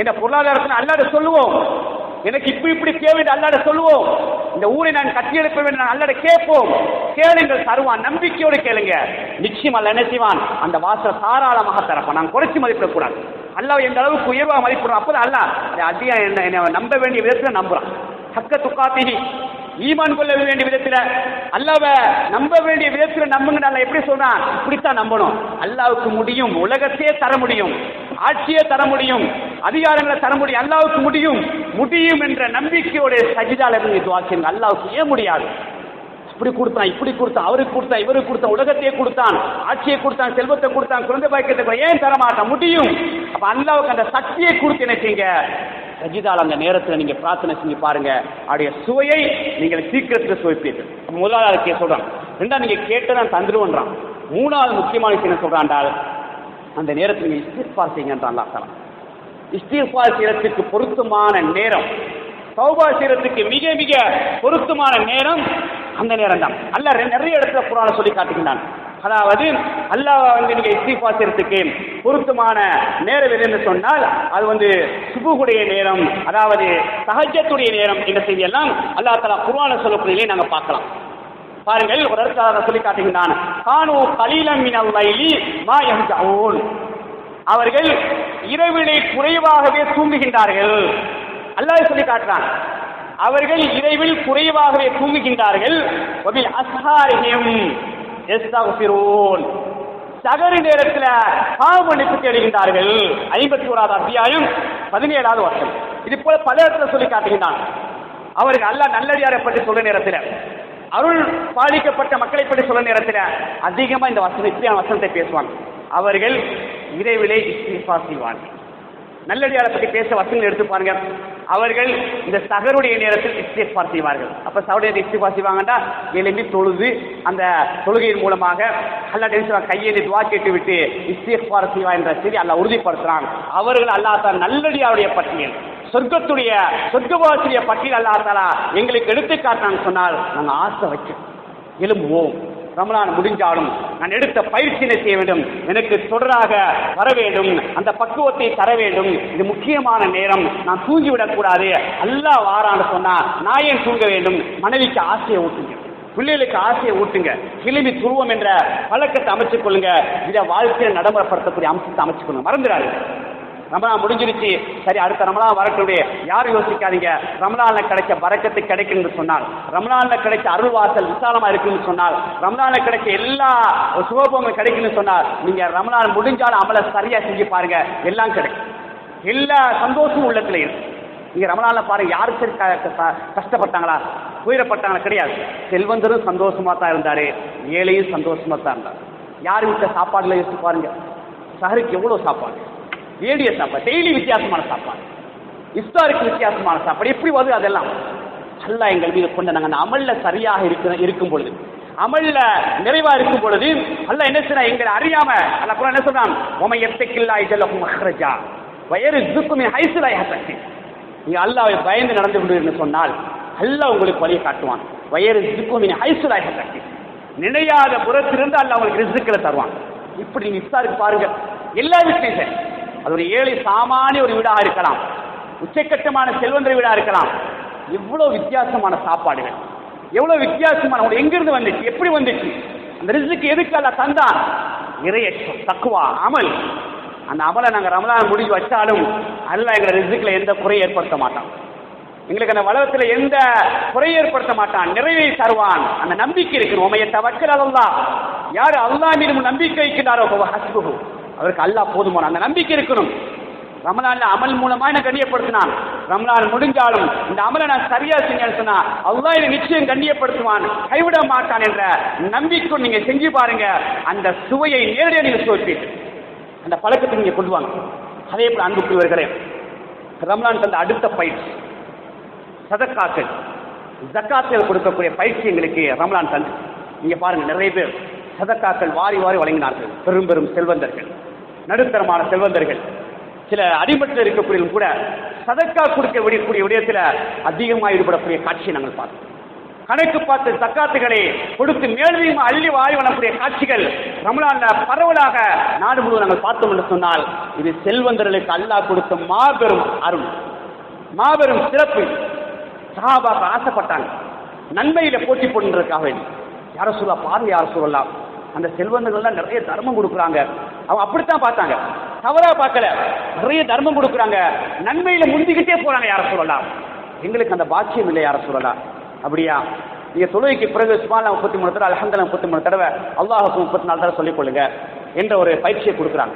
என்ற பொருளாதாரத்தில் அல்லாட சொல்லுவோம். எனக்கு இப்படி இப்படி தேவை என்று அல்லாட சொல்லுவோம். இந்த ஊரை நான் கட்டியெழுப்ப வேண்டும் நான் அல்லாட கேட்போம். கேளுங்கள் தருவான் நம்பிக்கையோடு கேளுங்க. நிச்சயம் அல்ல என்ன செய்வான்? அந்த வாசல் தாராளமாக தரப்பான் நான் குறைச்சி மதிப்பிடக்கூடாது. அல்லாஹ் எந்த அளவுக்கு உயர்வாக மதிப்பிடுறோம் அப்போ அல்லாஹ் அதிகம் என்ன என்னை நம்ப வேண்டிய விதத்தில் நம்புறான். ஹக்க துக்காத்தினி ஈமான் கொள்ள வேண்டிய விதத்தில் அல்லாவை நம்ப வேண்டிய விதத்தில் நம்புங்க அல்ல எப்படி சொல்றான்? இப்படித்தான் நம்பணும். அல்லாவுக்கு முடியும் உலகத்தையே தர முடியும் ஆட்சியே தர முடியும். அதிகாரங்களை தர முடியும் அல்லாவுக்கு முடியும் முடியும் என்ற நம்பிக்கையோட சஜிதால இருந்து துவாக்கிங்க அல்லாவுக்கு ஏன் முடியாது? இப்படி கொடுத்தான் இப்படி கொடுத்தான் அவருக்கு கொடுத்தான் இவருக்கு கொடுத்தான் உலகத்தையே கொடுத்தான் ஆட்சியை கொடுத்தான் செல்வத்தை கொடுத்தான் குழந்தை பாக்கியத்தை ஏன் தர மாட்டான் முடியும். அப்ப அல்லாவுக்கு அந்த சக்தியை கொடுத்து நினைச்சீங்க செய்யுங்க? சஜிதால் அந்த நேரத்தில் நீங்க பிரார்த்தனை செஞ்சு பாருங்க. அவருடைய சுவையை நீங்கள் சீக்கிரத்தில் சுவைப்பீர்கள். அப்ப கே சொல்றான்? ரெண்டா நீங்க கேட்டதான் தந்துருவன்றான். மூணாவது முக்கியமான விஷயம் என்ன சொல்றான்டால் அந்த நேரத்தில் நீங்க இஸ்திஃபார் செய்யுங்கன்றான் அல்லாஹ் தஆலா. இஸ்திஃபார் சீரத்துக்கு பொருத்தமான நேரம். சௌபா சீரத்துக்கு மிக மிக பொருத்தமான நேரம் அந்த நேரம் தான் அல்லாஹ் நிறைய இடத்துல குரான சொல்லி காட்டுகின்றான். அதாவது அல்லாஹ் வந்து நீங்க இஸ்தீஃபா செய்யறதுக்கு பொருத்தமான நேரம் எதுன்னு சொன்னால் அது வந்து சுபுகுடைய நேரம் அதாவது சகஜத்துடைய நேரம் என்ற செய்தியெல்லாம் அல்லாஹ் தலா குரான சொல்லக்கூடிய நாங்கள் பார்க்கலாம். பாருங்கள் ஒரு இடத்துல சொல்லி காட்டுகின்றான். கானு கலீலம் மினல் லைலி மா யஹ்ஜஊன் அவர்கள் இரவிலே குறைவாகவே தூங்குகின்றார்கள். அல்லாஹ் சொல்லி காட்டுறான். அவர்கள் இரவில் குறைவாகவே தூங்குகின்றார்கள். சகரி நேரத்தில் பாவமன்னிப்பு தேடுகின்றார்கள். ஐம்பத்தி ஓராவது அத்தியாயம் பதினேழாவது வருஷம் இது போல பல இடத்துல சொல்லி காட்டுகின்றான். அவர்கள் அல்லாஹ் நல்லடியாரை பற்றி சொல்ற நேரத்தில் அருள் பாதிக்கப்பட்ட மக்களை பற்றி சொல்ல நேரத்தில் அதிகமாக இந்த வசனம் இப்படியான வசனத்தை பேசுவாங்க. அவர்கள் விரைவிலே இஸ்திஃபா செய்வார்கள் நல்லடியாரை பற்றி பேச வசங்கள் எடுத்து பாருங்க. அவர்கள் இந்த சகருடைய நேரத்தில் இஸ்திஃபார் செய்வார்கள் அப்ப சகருடைய இஸ்திஃபா செய்வாங்கன்னா எழும்பி தொழுது அந்த தொழுகையின் மூலமாக அல்லா டென்ஷன் கையேந்தி துவா கேட்டு விட்டு இஸ்திஃபார் செய்வா என்ற செய்தி அல்லா உறுதிப்படுத்துறான். அவர்கள் அல்லா தான் நல்லடியாருடைய பட்டியல் சொர்க்கத்துடைய சொர்க்கவாசிய பட்டியல் அல்லா தாரா எங்களுக்கு எடுத்து காட்டான்னு சொன்னால் நாங்கள் ஆசை வைக்கிறோம் எழும்புவோம். ரமலான் முடிஞ்சாலும் நான் எடுத்த பயிற்சியினை செய்ய வேண்டும்? எனக்கு தொடராக வர வேண்டும். அந்த பக்குவத்தை தர வேண்டும். இது முக்கியமான நேரம். நான் தூங்கிவிடக் கூடாது. அல்லாஹ் வாரான்னு சொன்னா நான் ஏன் தூங்க வேண்டும்? மனைவிக்கு ஆசையை ஊட்டுங்க. பிள்ளைகளுக்கு ஆசையை ஊட்டுங்க. கிளிமி துருவம் என்ற பழக்கத்தை அமைச்சுக் கொள்ளுங்க. இதை வாழ்க்கையில் நடைமுறைப்படுத்தக்கூடிய அம்சத்தை அமைச்சுக் கொள்ளுங்க. மறந்துடாது ரமலா முடிஞ்சிருச்சு. சரி அடுத்த ரமலா வரட்டுடைய யாரும் யோசிக்காதீங்க. ரமலான்ல கிடைச்ச வரக்கத்து கிடைக்குன்னு சொன்னால் ரமலான்ல கிடைச்ச அருள் வாசல் விசாலமா இருக்குன்னு சொன்னால் ரமலான்ல கிடைச்ச எல்லா சுகபோகங்களும் கிடைக்குன்னு சொன்னால் நீங்க ரமலான் முடிஞ்சாலும் அமல சரியா செஞ்சு பாருங்க. எல்லாம் கிடைக்கும். எல்லா சந்தோஷமும் உள்ளத்துல இருக்கு. நீங்க ரமலான்ல பாருங்க. யாரு சரி க- க- கஷ்டப்பட்டாங்களா? உயிரப்பட்டாங்களா கிடையாது. செல்வந்தரும் சந்தோஷமா தான் இருந்தாரு. ஏழையும் சந்தோஷமா தான் இருந்தார். யார் வீட்டில் சாப்பாடுல யோசிச்சு பாருங்க. சஹருக்கு எவ்வளோ சாப்பாடு? வேடிய சாப்பாடு டெய்லி வித்தியாசமான சாப்பாடு. இஃப்தாருக்கு வித்தியாசமான சாப்பாடு. எப்படி வருது அதெல்லாம்? அல்லாஹ் எங்கள் மீது கொண்ட நாங்கள் அந்த அமல்ல சரியாக இருக்கிற இருக்கும் பொழுது அமல்ல நிறைவா இருக்கும் பொழுது அல்ல என்ன செய்யறா எங்களை அறியாம அல்ல கூட என்ன சொல்றான்? உமை எத்தைக்கில்லா இதெல்லாம் மஹ்ரஜா. வயறு இதுக்குமே ஹைசுலா ஹசக்தி நீங்க அல்லாவை பயந்து நடந்து கொண்டு சொன்னால் அல்லாஹ் உங்களுக்கு வழியை காட்டுவான். வயரு இதுக்குமே ஹைசுலா ஹசக்தி நினையாத புறத்திலிருந்து அல்ல உங்களுக்கு ரிசுக்களை தருவான். இப்படி நீங்க இஃப்தாருக்கு பாருங்க எல்லா விஷயம் சரி. அது ஒரு ஏழை சாமானிய ஒரு வீடாக இருக்கலாம். உச்சக்கட்டமான செல்வந்தர் வீடாக இருக்கலாம். எவ்வளவு வித்தியாசமான சாப்பாடுகள். எவ்வளவு வித்தியாசமான உங்களுக்கு எங்கிருந்து வந்துச்சு? எப்படி வந்துச்சு? அந்த ரிசுக்கு எதுக்கு அல்ல தந்தான்? நிறைய தக்குவா அமல். அந்த அமலை நாங்கள் ரமலான் முடிஞ்சு வச்சாலும் அல்ல எங்களை ரிசுக்கில் எந்த குறை ஏற்படுத்த மாட்டான். எங்களுக்கு அந்த வளத்தில் எந்த குறை ஏற்படுத்த மாட்டான். நிறைவை தருவான். அந்த நம்பிக்கை இருக்கிறோம் உமையை தவக்கல் அல்லா யார் அல்லா மீது நம்பிக்கை வைக்கிறாரோ ஃபஹுவ அவருக்கு அல்லாஹ் போதுமான அந்த நம்பிக்கை இருக்கணும். ரமலான்ல அமல் மூலமா என்ன கண்ணியப்படுத்தினான். ரமலான் முடிஞ்சாலும் இந்த அமலை நான் சரியா செஞ்சேன்னு சொன்னா அல்லா என்னை நிச்சயம் கண்ணியப்படுத்துவான். கைவிட மாட்டான் என்ற நம்பிக்கை நீங்க செஞ்சு பாருங்க. அந்த சுவையை நேரடியாக நீங்க சுவைப்பீர்கள் அந்த பழக்கத்தை நீங்க கொண்டு வாங்க. அதே போல அன்புக்குரியவர்களே ரமலான் தந்த அடுத்த பயிற்சி. சதக்காக்கள். ஜக்காத்தில் கொடுக்கக்கூடிய பயிற்சி எங்களுக்கு ரமலான் தந்து நீங்க பாருங்க நிறைய பேர். சதக்காக்கள் வாரி வாரி வழங்கினார்கள். பெரும் பெரும் செல்வந்தர்கள். நடுத்தரமான செல்வந்தர்கள். சில அடிமட்டத்தில் இருக்கக்கூடிய கூட சதக்கா கொடுக்க விடக்கூடிய விடயத்தில் அதிகமாக ஈடுபடக்கூடிய காட்சியை நாங்கள் பார்த்தோம். கணக்கு பார்த்து தக்காத்துகளை கொடுத்து மேலும் அள்ளி வாரி வளரக்கூடிய காட்சிகள் ரமலான பரவலாக நாடு முழுவதும் நாங்கள் பார்த்தோம் என்று சொன்னால் இது செல்வந்தர்களுக்கு அல்லாஹ் கொடுத்த மாபெரும் அருள். மாபெரும் சிறப்பு. சஹாபாக்கள் ஆசைப்பட்டாங்க. நன்மையில போட்டி போடுறதுக்காக வேண்டி. யார சொல்லா பாருங்க யார சொல்லலாம் அந்த செல்வந்தர்கள்லாம் நிறைய தர்மம் கொடுக்குறாங்க. அவங்க அப்படித்தான் பார்த்தாங்க. தவறா பார்க்கல. நிறைய தர்மம் கொடுக்குறாங்க. நன்மையில முந்திக்கிட்டே போறாங்க யார சொல்லலாம்? எங்களுக்கு அந்த பாக்கியம் இல்லை யார சொல்லலாம்? அப்படியா? நீங்க தொழுகைக்கு பிறகு சுமாலா முப்பத்தி மூணு தடவை அலஹந்தல முப்பத்தி மூணு தடவை அல்லாஹுக்கு முப்பத்தி நாலு தடவை சொல்லிக் கொள்ளுங்க என்ற ஒரு பயிற்சியை கொடுக்குறாங்க.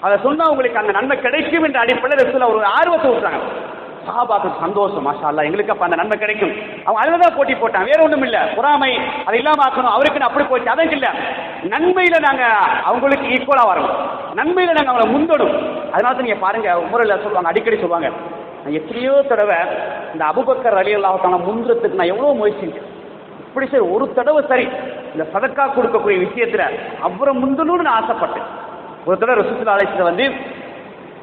அதை சொன்னா உங்களுக்கு அந்த நன்மை கிடைக்கும் என்ற அடிப்படையில் ஒரு ஆர்வத்தை விட்டுறாங்க சஹாபாக்கள் சந்தோஷம் மாஷா அல்லா எங்களுக்கு அப்ப அந்த நன்மை கிடைக்கும். அவன் அதில் தான் போட்டி போட்டான். வேற ஒண்ணும் இல்ல. பொறாமை அதை இல்லாம ஆக்கணும். அவருக்குன்னு அப்படி போச்சு. அதற்கு இல்ல. நன்மையில நாங்க அவங்களுக்கு ஈக்குவலா வரணும் நன்மையில நாங்க அவங்களை முந்தணும் அதனால தான் நீங்க பாருங்க முறையில் சொல்லுவாங்க அடிக்கடி சொல்லுவாங்க நான் எத்தனையோ தடவை இந்த அபுபக்கர் அலி அல்லாஹால முந்துறதுக்கு நான் எவ்வளவு முயற்சி செஞ்சேன். இப்படி சரி ஒரு தடவை சரி இந்த சதக்கா கொடுக்கக்கூடிய விஷயத்துல அப்புறம் முந்தணும்னு நான் ஆசைப்பட்டேன். ஒரு தடவை ரசூல் அழைச்சிட்டு வந்து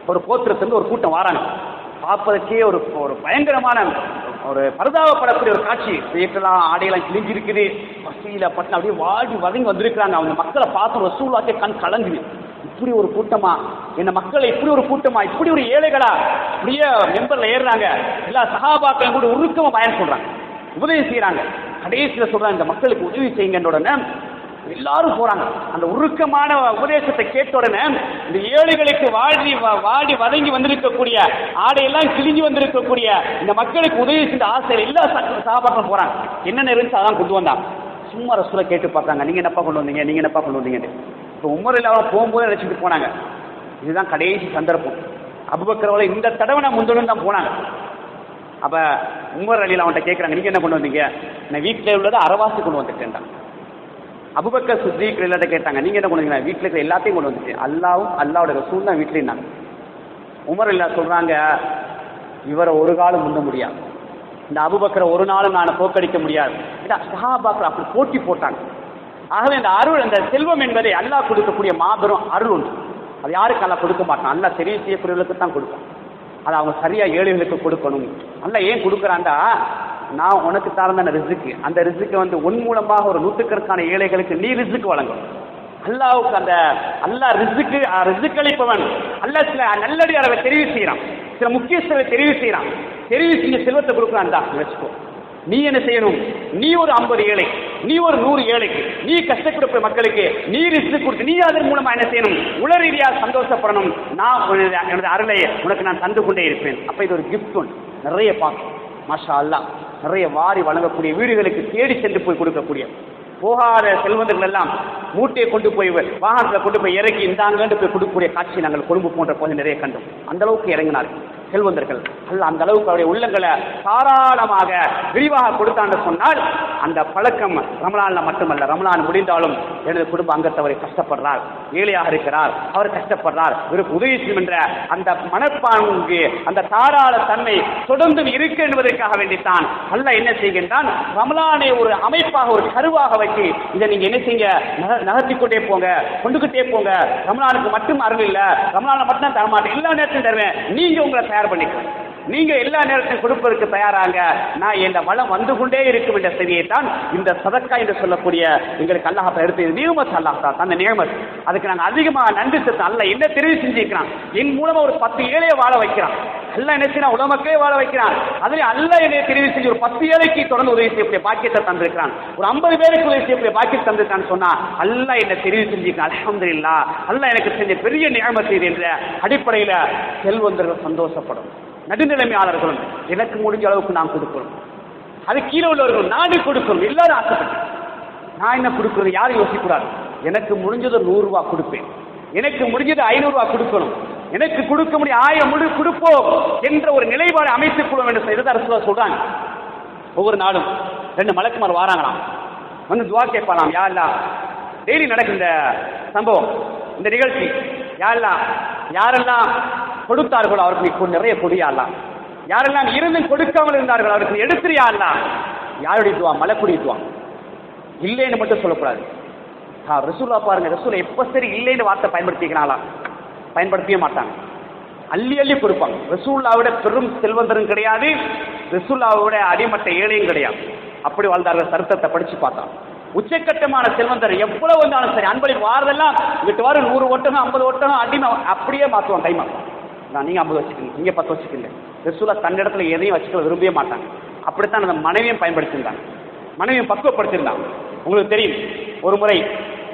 ஒரு கோத்திரத்திலிருந்து ஒரு கூட்டம் வராங்க. பார்ப்பதற்கே ஒரு ஒரு பயங்கரமான ஒரு பரிதாபப்படக்கூடிய ஒரு காட்சி. வீட்டெல்லாம் ஆடையெல்லாம் கிழிஞ்சிருக்குது. பசியில பட்டு அப்படியே வாடி வதங்கி வந்திருக்கிறாங்க. அவங்க மக்களை பார்த்து ரசூலாக்கே கண் கலங்குது. இப்படி ஒரு கூட்டமா? என்ன மக்களை இப்படி ஒரு கூட்டமா? இப்படி ஒரு ஏழைகளா? இப்படியே மெம்பர்ல ஏறுறாங்க. எல்லா சகாபாக்களும் கூட உருக்கமா பயன் சொல்றாங்க. உதவி செய்யறாங்க கடைசியில சொல்றாங்க இந்த மக்களுக்கு உதவி செய்யுங்கன்ற உடனே எல்லாரும் போறாங்க. அந்த உருக்கமான உபதேசத்தை கேட்ட உடனே இந்த ஏழைகளுக்கு வாடி வாடி வதங்கி வந்திருக்கக்கூடிய ஆடையெல்லாம் கிழிஞ்சு வந்திருக்கக்கூடிய இந்த மக்களுக்கு உதவி செஞ்ச ஆசை எல்லா சாபாக்களும் போறாங்க. என்னென்ன இருந்துச்சு அதான் கொண்டு வந்தான். சும்மா ரசூலை கேட்டு பார்த்தாங்க. நீங்க என்னப்பா கொண்டு வந்தீங்க? நீங்க என்னப்பா கொண்டு வந்தீங்கன்னு. இப்போ உமர் அவங்க போகும்போது நினைச்சிட்டு போனாங்க. இதுதான் கடைசி சந்தர்ப்பம். அபுபக்கரவளை இந்த தடவை நான் முந்தணும் தான் போனாங்க. அப்ப உமர் அலியில் அவன்கிட்ட கேட்குறாங்க நீங்க என்ன கொண்டு வந்தீங்க? நான் வீட்டில் உள்ளதை அறவாசி கொண்டு வந்துட்டேன்டான் அபுபக்க சித்திக் எல்லாத்த கேட்டாங்க நீங்க என்ன கொண்டு வந்தீங்க? வீட்டில் இருக்கிற எல்லாத்தையும் கொண்டு வந்துச்சு. அல்லாவும் அல்லாவோட ரசூல் தான் வீட்டில் இருந்தாங்க. உமர் இல்லா சொல்றாங்க இவரை ஒரு காலம் முந்த முடியாது. இந்த அபுபக்கரை ஒரு நாளும் நான் தோக்கடிக்க முடியாது. ஏன்னா அப்படி போட்டி போட்டாங்க. ஆகவே இந்த அருள் அந்த செல்வம் என்பதை அல்லாஹ் கொடுக்கக்கூடிய மாபெரும் அருள் உண்டு. அது யாருக்கு அல்லாஹ் கொடுக்க மாட்டான்? அல்லாஹ் தெரிய செய்யக்கூடியவர்களுக்கு தான் கொடுப்பான். அதை அவங்க சரியா ஏழைகளுக்கு கொடுக்கணும். அல்ல ஏன் கொடுக்குறாண்டா நான் உனக்கு தாழ்ந்தான ரிசுக்கு அந்த ரிசுக்கு வந்து உன் மூலமாக ஒரு நூற்றுக்கணக்கான ஏழைகளுக்கு நீ ரிசுக்கு வழங்கணும் அல்லாவுக்கு அந்த அல்லாஹ் ரிசுக்கு ரிசுக்கு அளிப்பவன் அல்லாஹ் சில நல்லடியாரவை தெரிவு செய்யறான் சில முக்கியஸ்தரை தெரிவு செய்யறான் தெரிவு செய்ய செல்வத்தை கொடுக்குறான் தான் வச்சுக்கோ. நீ என்ன செய்யணும்? நீ ஒரு ஐம்பது ஏழை நீ ஒரு நூறு ஏழைக்கு நீ கஷ்டப்படுற மக்களுக்கு நீ ரிஸ்க் கொடுத்து நீ அதன் மூலமா என்ன செய்யணும்? உள ரீதியாக சந்தோஷப்படணும். நான் உனது- எனது அருளை உனக்கு நான் தந்து கொண்டே இருப்பேன். அப்ப இது ஒரு கிஃப்ட் ஒன்று நிறைய பார்க்கணும் மாஷா அல்லா நிறைய வாரி வழங்கக்கூடிய வீடுகளுக்கு தேடி சென்று போய் கொடுக்கக்கூடிய போகாத செல்வந்தர்கள் எல்லாம் மூட்டையை கொண்டு போய் வாகனத்தில் கொண்டு போய் இறக்கி இந்தாங்கன்னு போய் கொடுக்கக்கூடிய காட்சி நாங்கள் கொழும்பு போன்ற போது நிறைய கண்டோம். அந்த அளவுக்கு இறங்கினார்கள். செல்வந்தர்கள். அல்ல அந்த அளவுக்கு அவருடைய உள்ளங்களை தாராளமாக விரிவாக கொடுத்தான்னு சொன்னால் அந்த பழக்கம் ரமலான்ல மட்டுமல்ல. ரமலான் முடிந்தாலும் எனது குடும்ப அங்கத்தவரை கஷ்டப்படுறார் ஏழையாக இருக்கிறார் அவர் கஷ்டப்படுறார். இவருக்கு உதவி செய்யும் என்ற அந்த மனப்பாங்கு அந்த தாராள தன்மை தொடர்ந்து இருக்கு என்பதற்காக வேண்டித்தான். அல்ல என்ன செய்கின்றான்? ரமலானை ஒரு அமைப்பாக ஒரு கருவாக வச்சு இதை நீங்க என்ன செய்யுங்க? நக- கொண்டே போங்க கொண்டுகிட்டே போங்க. ரமலானுக்கு மட்டும் அருள் இல்ல ரமலானை மட்டும் தான் தரமாட்டேன். எல்லா நேரத்தையும் தருவேன். நீங்க உங்களை தயார் பண்ணிக்கலாம். நீங்க எல்லா நேரத்தையும் கொடுப்பதற்கு தயாராங்க. நான் இந்த வளம் வந்து கொண்டே இருக்கும் என்ற செய்தியை தான் இந்த சதக்கா என்று சொல்லக்கூடிய எங்களுக்கு அல்லாஹா எடுத்து நியமத் அல்லாஹ் தான் அந்த நியமத் அதுக்கு நாங்கள் அதிகமாக நன்றி செலுத்த அல்ல என்ன தெரிவு செஞ்சிருக்கிறான்? என் மூலமா ஒரு பத்து ஏழையை வாழ வைக்கிறான். அல்ல என்ன செய்யறான்? உலமக்கே வாழ வைக்கிறான். அதில் அல்ல என்னை தெரிவு செஞ்சு ஒரு பத்து ஏழைக்கு தொடர்ந்து உதவி செய்யக்கூடிய பாக்கியத்தை தந்திருக்கிறான். ஒரு ஐம்பது பேருக்கு உதவி செய்யக்கூடிய பாக்கியம் தந்திருக்கான்னு சொன்னா அல்ல என்னை தெரிவு செஞ்சிருக்கான். அல்ஹம்துலில்லா அல்ல எனக்கு செஞ்ச பெரிய நியமத்தை என்ற அடிப்படையில் செல்வந்தர்கள் சந்தோஷப்படும் நடுநிலைமையாளர்களும் எனக்கு முடிஞ்ச அளவுக்கு நான் கொடுக்கணும். அது கீழே உள்ளவர்கள் நாடு கொடுக்கணும் எல்லாரும் ஆசைப்பட்டு. நான் என்ன கொடுக்கறது யாரும் யோசிக்கூடாது எனக்கு முடிஞ்சது நூறு ரூபாய் கொடுப்பேன். எனக்கு முடிஞ்சது ஐநூறு ரூபாய் கொடுக்கணும். எனக்கு கொடுக்க முடியும் ஆயிரம் முழு கொடுப்போம் என்ற ஒரு நிலைப்பாடு அமைத்துக் கொள்ள வேண்டும் செய்தது அரசு சொல்றாங்க. ஒவ்வொரு நாளும் ரெண்டு மலக்குமார் வாராங்களாம். வந்து துவா கேட்பாலாம் யாரெல்லாம் டெய்லி நடக்கும் இந்த சம்பவம் இந்த நிகழ்ச்சி. யாரெல்லாம் யாரெல்லாம் கொடுத்தார்கள் அவருக்கு நீ நிறைய கொடியாலாம் யாரெல்லாம் இருந்தும் கொடுக்காமல் இருந்தார்கள் அவருக்கு எடுத்துறியாலாம் யாருடைய துவா? மலக்குடி துவா. இல்லைன்னு மட்டும் சொல்லக்கூடாது. ஆ ரசூலா பாருங்க ரசூலா எப்ப சரி இல்லைன்னு வார்த்தை பயன்படுத்திக்கிறாங்களா பயன்படுத்தவே மாட்டாங்க. அள்ளி அள்ளி கொடுப்பாங்க. ரசூல்லாவோட பெரும் செல்வந்தரும் கிடையாது. ரசூல்லாவோட அடிமட்ட ஏழையும் கிடையாது. அப்படி வாழ்ந்தார்கள் சரித்திரத்தை படிச்சு பார்த்தோம் உச்சக்கட்டமான செல்வந்தர் எவ்வளவு வந்தாலும் சரி அன்பளிப்பு வாரதெல்லாம் இங்கிட்டு வாரம் நூறு ஒட்டகம் ஐம்பது ஒட்டகம் அடிமை அப்படியே மாற்றுவான் டைம் தான் நீங்க ஐம்பது வச்சுக்கோங்க. நீங்க பத்து வச்சுக்கோங்க. ரசூலா தன்னிடத்துல எதையும் வச்சுக்க விரும்பவே மாட்டாங்க. அப்படித்தான் அந்த மனைவியும் பயன்படுத்தியிருந்தாங்க. மனைவியும் பக்குவப்படுத்தியிருந்தாங்க. உங்களுக்கு தெரியும் ஒரு முறை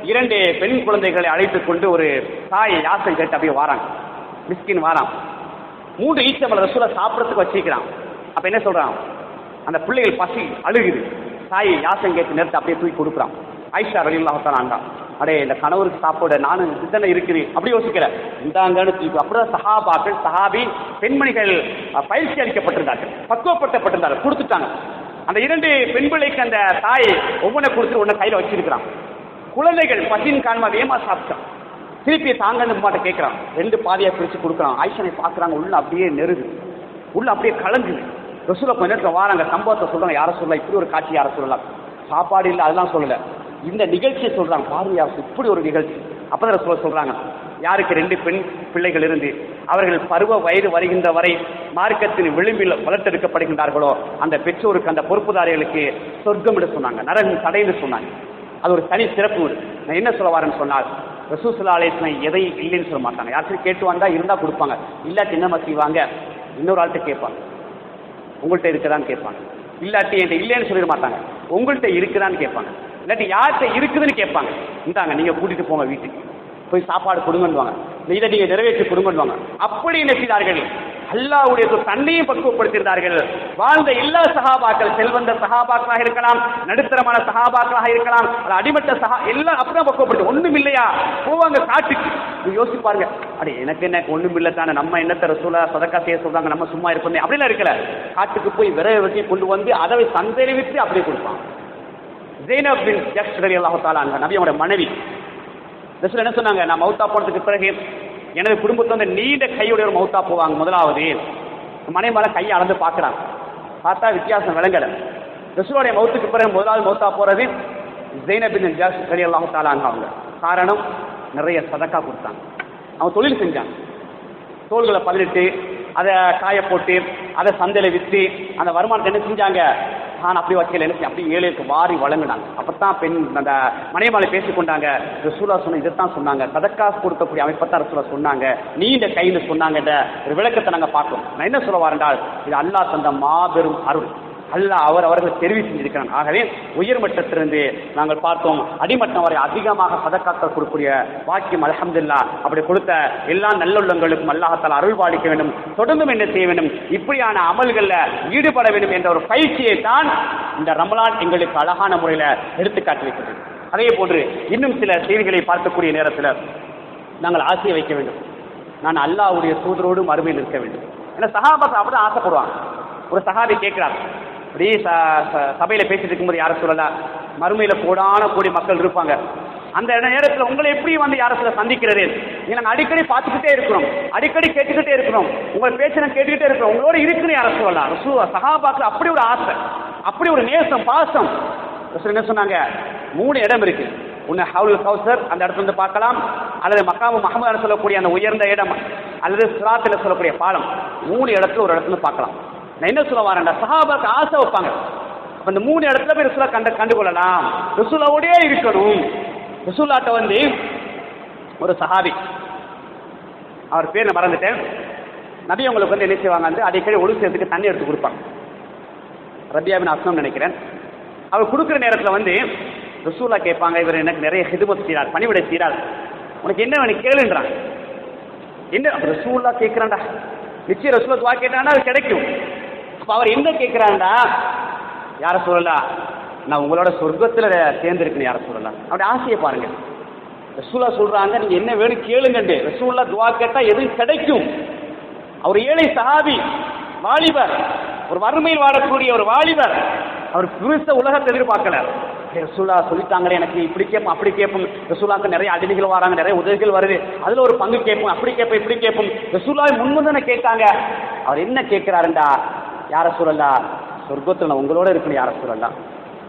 இரண்டு பெண் குழந்தைகளை அழைத்துக் கொண்டு ஒரு தாய் யாசம் கேட்டு அப்படியே வாராங்க. மிஸ்கின் வாரான். மூன்று ஈச்சம்பளம் ரசூலா சாப்பிட்றதுக்கு வச்சிருக்கிறான். அப்ப என்ன சொல்றான்? அந்த பிள்ளைகள் பசி அழுகுது. தாய் யாசம் கேட்டு நேரத்தை அப்படியே தூக்கி கொடுக்குறான். ஆயிஷா ரலில்லாஹத்தான் ஆண்டான் அடே இந்த கணவருக்கு சாப்பாடு நானும் இதுதானே இருக்குது அப்படி யோசிக்கிறேன் இந்தாங்கன்னு தூக்கி அப்படிதான் சஹாபாக்கள் சஹாபி பெண்மணிகள் பயிற்சி அளிக்கப்பட்டிருந்தார்கள். பக்குவப்படுத்தப்பட்டிருந்தார்கள். கொடுத்துட்டாங்க. அந்த இரண்டு பெண் பிள்ளைக்கு அந்த தாய் ஒவ்வொன்றை கொடுத்து ஒன்றை கையில் வச்சிருக்கிறான். குழந்தைகள் பசியின் காரணமாக வேமா சாப்பிட்டான். திருப்பி தாங்கன்னு மாட்ட கேட்குறான். ரெண்டு பாதியா பிரித்து கொடுக்குறான். ஆயிஷனை பார்க்குறாங்க. உள்ள அப்படியே நெருது உள்ள அப்படியே கலங்குது. ரசூலை கொஞ்ச நேரத்தில் வாராங்க. சம்பவத்தை சொல்கிறாங்க யாரை சொல்லலாம்? இப்படி ஒரு காட்சி யாரை சொல்லலாம்? சாப்பாடு இல்லை அதெல்லாம் சொல்லலை. இந்த நிகழ்ச்சியை சொல்றாங்க பாருங்க இப்படி ஒரு நிகழ்ச்சி. அப்பதான் சொல்ல சொல்றாங்க யாருக்கு ரெண்டு பெண் பிள்ளைகள் இருந்து அவர்கள் பருவ வயது வருகின்ற வரை மார்க்கத்தின் விளிம்பில் வளர்த்தெடுக்கப்படுகின்றார்களோ அந்த பெற்றோருக்கு அந்த பொறுப்புதாரிகளுக்கு சொர்க்கம் என்று சொன்னாங்க நரகம் தடைன்னு சொன்னாங்க. அது ஒரு தனி சிறப்பு நான் என்ன சொல்ல வரேன்னு சொன்னால் ரசூசுல்லா அலேஸ்லாம் எதை இல்லைன்னு சொல்ல மாட்டாங்க. யாருக்கும் கேட்டு வந்தா இருந்தா கொடுப்பாங்க. இல்லாட்டி என்ன செய்வாங்க? இன்னொரு ஆள்கிட்ட கேட்பாங்க. உங்கள்கிட்ட இருக்குதான்னு கேட்பாங்க. இல்லாட்டி என்கிட்ட இல்லைன்னு சொல்லிட மாட்டாங்க. உங்கள்கிட்ட இருக்குதான்னு கேட்பாங்க. இல்லாட்டி யார்கிட்ட இருக்குதுன்னு கேட்பாங்க. இந்தாங்க நீங்க கூட்டிட்டு போங்க வீட்டுக்கு. போய் சாப்பாடு கொடுங்கன்னுவாங்க. இதை நீங்க நிறைவேற்றி கொடுங்கன்னுவாங்க. அப்படி என்ன செய்தார்கள் அல்லாவுடைய தன்னையும் பக்குவப்படுத்தியிருந்தார்கள். வாழ்ந்த எல்லா சகாபாக்கள் செல்வந்த சகாபாக்களாக இருக்கலாம் நடுத்தரமான சகாபாக்களாக இருக்கலாம் அது அடிமட்ட சகா எல்லாம் அப்படிதான் பக்குவப்பட்டு ஒண்ணும் இல்லையா? போவாங்க காட்டுக்கு. யோசிப்பாருங்க யோசிச்சு அடே எனக்கு என்ன ஒண்ணும் இல்லை தானே நம்ம என்னத்த ரசூலா சதக்கா செய்ய சொல்றாங்க? நம்ம சும்மா இருப்போமே. அப்படிலாம் இருக்கல. காட்டுக்கு போய் விரைவு வச்சு கொண்டு வந்து அதை சந்தையில அப்படியே கொடுப்பான். ஜெய்னப் பின் ஜக்ஸ் ரலி அல்லாஹு தாலா நபியோட மனைவி. ரசூல் என்ன சொன்னாங்க? நான் மௌத்தா போனதுக்கு பிறகு எனது குடும்பத்தை வந்து நீண்ட கையுடைய ஒரு மௌத்தா போவாங்க. முதலாவது மனைவி மேல கையை அளந்து பார்க்கறாங்க. பார்த்தா வித்தியாசம் விளங்கல. ரசூலுடைய மௌத்துக்கு பிறகு முதலாவது மௌத்தா போறது ஜெய்னப் ஜாஸ் ஜக்ஸ் ரலி அவங்க. காரணம் நிறைய சதக்கா கொடுத்தாங்க. அவங்க தொழில் செஞ்சாங்க. தோள்களை பதிலிட்டு அதை காய போட்டு அதை சந்தையில விற்று அந்த வருமானத்தை என்ன செஞ்சாங்க? நான் அப்படி வைக்கல என்ன அப்படி ஏழைக்கு வாரி வழங்கினாங்க. அப்பத்தான் பெண் அந்த மனையமாலை பேசிக்கொண்டாங்க ரசூலா சொன்ன இதைத்தான் சொன்னாங்க. சதக்கா கொடுக்கக்கூடிய அமைப்பத்தான் ரசூலா சொன்னாங்க. நீண்ட கையில் சொன்னாங்கன்ற ஒரு விளக்கத்தை நாங்கள் பார்க்கணும். நான் என்ன சொல்ல வரேன்டால் இது அல்லாஹ் தந்த மாபெரும் அருள். அல்லாஹ் அவர் அவர்கள் தெரிவு செஞ்சிருக்கிறான். ஆகவே உயர்மட்டத்திலிருந்து நாங்கள் பார்த்தோம் அடிமட்டம் வரை அதிகமாக சதக்காக்கள் கொடுக்கக்கூடிய வாக்கியம் அலமதுல்லா அப்படி கொடுத்த எல்லா நல்லுள்ளங்களுக்கும் அல்லாஹத்தால் அருள் பாலிக்க வேண்டும் தொடர்ந்தும் என்ன செய்ய வேண்டும்? இப்படியான அமல்களில் ஈடுபட வேண்டும் என்ற ஒரு பயிற்சியை தான் இந்த ரமலான் எங்களுக்கு அழகான முறையில் எடுத்துக்காட்டி வைக்கிறது. அதே போன்று இன்னும் சில செய்திகளை பார்க்கக்கூடிய நேரத்தில் நாங்கள் ஆசையை வைக்க வேண்டும். நான் அல்லாஹ்வுடைய தூதரோடு மறுமையில் இருக்க வேண்டும். ஏன்னா சஹாபாத்தை அப்படிதான் ஆசைப்படுவாங்க. ஒரு சகாபி கேட்கிறார் அப்படியே ச ச- சபையில பேசிட்டு இருக்கும்போது யாரை சொல்லலாம் மறுமையில கோடான கோடி மக்கள் இருப்பாங்க. அந்த நேரத்தில் உங்களை எப்படி வந்து யாரை சொல்ல சந்திக்கிறது? நாங்கள் அடிக்கடி பார்த்துக்கிட்டே இருக்கிறோம். அடிக்கடி கேட்டுக்கிட்டே இருக்கிறோம். உங்கள் பேச்சு நான் கேட்டுக்கிட்டே இருக்கிறோம். உங்களோட இருக்குன்னு யாரை சொல்லலாம் ரசூ சஹாபாக்கு அப்படி ஒரு ஆசை அப்படி ஒரு நேசம் பாசம். என்ன சொன்னாங்க? மூணு இடம் இருக்கு. ஒன்று ஹவுல் கௌசர் அந்த இடத்துல இருந்து பார்க்கலாம். அல்லது மக்காமு மஹமது சொல்லக்கூடிய அந்த உயர்ந்த இடம் அல்லது சுராத்தில் சொல்லக்கூடிய பாலம். மூணு இடத்துல ஒரு இடத்துல பார்க்கலாம். நான் என்ன சொல்ல வரேன்டா? சஹாபாக்கு ஆசை வைப்பாங்க. அப்ப இந்த மூணு இடத்துல போய் ரிசுலா கண்டு கண்டுகொள்ளலாம். ரிசுலாவோடயே இருக்கணும். ரிசுலாட்ட வந்து ஒரு சஹாபி அவர் பேர் நான் மறந்துட்டேன். நபி உங்களுக்கு வந்து என்ன செய்வாங்க வந்து அடிக்கடி ஒழு சேர்த்துக்கு தண்ணி எடுத்து கொடுப்பாங்க. ரபியாவின் அஸ்னம் நினைக்கிறேன். அவர் கொடுக்குற நேரத்தில் வந்து ரசூலா கேட்பாங்க இவர் எனக்கு நிறைய ஹிதுமத் செய்கிறார் பணிவிடை செய்கிறார் உனக்கு என்ன வேணும் கேளுன்றான். என்ன? அப்ப ரசூலா கேட்குறான்டா. நிச்சயம் ரசூலா துவா கேட்டான்னா அது கிடைக்கும். இப்போ அவர் என்ன கேட்கிறாண்டா யார சொல்லலாம் நான் உங்களோட சொர்க்கத்தில் சேர்ந்திருக்கேன் யார சொல்லலாம் அப்படி ஆசையை பாருங்க. ரசூலா சொல்றாங்க நீங்க என்ன வேணும் கேளுங்கண்டு. ரசூல்லா துவா கேட்டா எதுவும் கிடைக்கும்? அவர் ஏழை சஹாபி வாலிபர் ஒரு வறுமையில் வாழக்கூடிய ஒரு வாலிபர் அவர் புதுச உலகத்தை எதிர்பார்க்கல. ரசூலா சொல்லிட்டாங்களே எனக்கு இப்படி கேட்போம் அப்படி கேட்போம் ரசூலாக்கு நிறைய அடிமைகள் வராங்க நிறைய உதவிகள் வருது. அதுல ஒரு பங்கு கேட்போம் அப்படி கேட்போம் இப்படி கேட்போம் ரசூலாவை முன்முதன கேட்டாங்க. அவர் என்ன கேட்கிறாருண்டா யார சூழல்லா சொர்க்கத்தில் நான் உங்களோட இருக்கணும் யார சூழல்லா